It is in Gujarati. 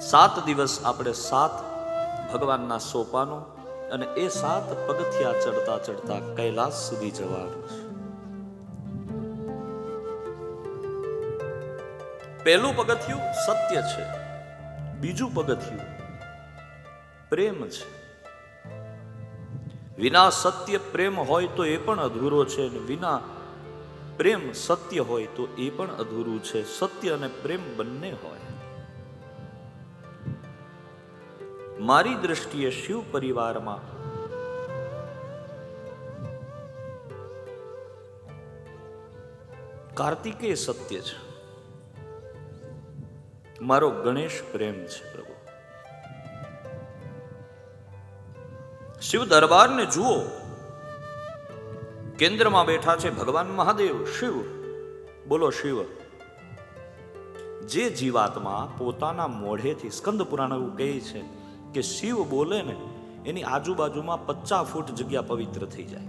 સાત દિવસ આપણે સાત ભગવાનના સોપાનો અને એ સાત પગથિયા ચડતા ચડતા કૈલાસ સુધી જવાનું છે. પહેલું પગથિયું સત્ય છે. બીજું પગથિયું પ્રેમ છે. વિના સત્ય પ્રેમ હોય તો એ પણ અધૂરો છે અને વિના પ્રેમ સત્ય હોય તો એ પણ અધૂરું છે. સત્ય અને પ્રેમ બંને હોય. મારી દ્રષ્ટિએ શિવ પરિવારમાં કાર્તિકે સત્ય છે. મારો ગણેશ પ્રેમ છે પ્રભુ. શિવ દરબારને જુઓ. કેન્દ્રમાં બેઠા છે ભગવાન મહાદેવ, શિવ. બોલો શિવ, જે જીવાત્મા પોતાના મોઢેથી સ્કંદ પુરાણ એવું કહે છે કે શિવ બોલે ને એની આજુબાજુમાં પચાસ ફૂટ જગ્યા પવિત્ર થઈ જાય.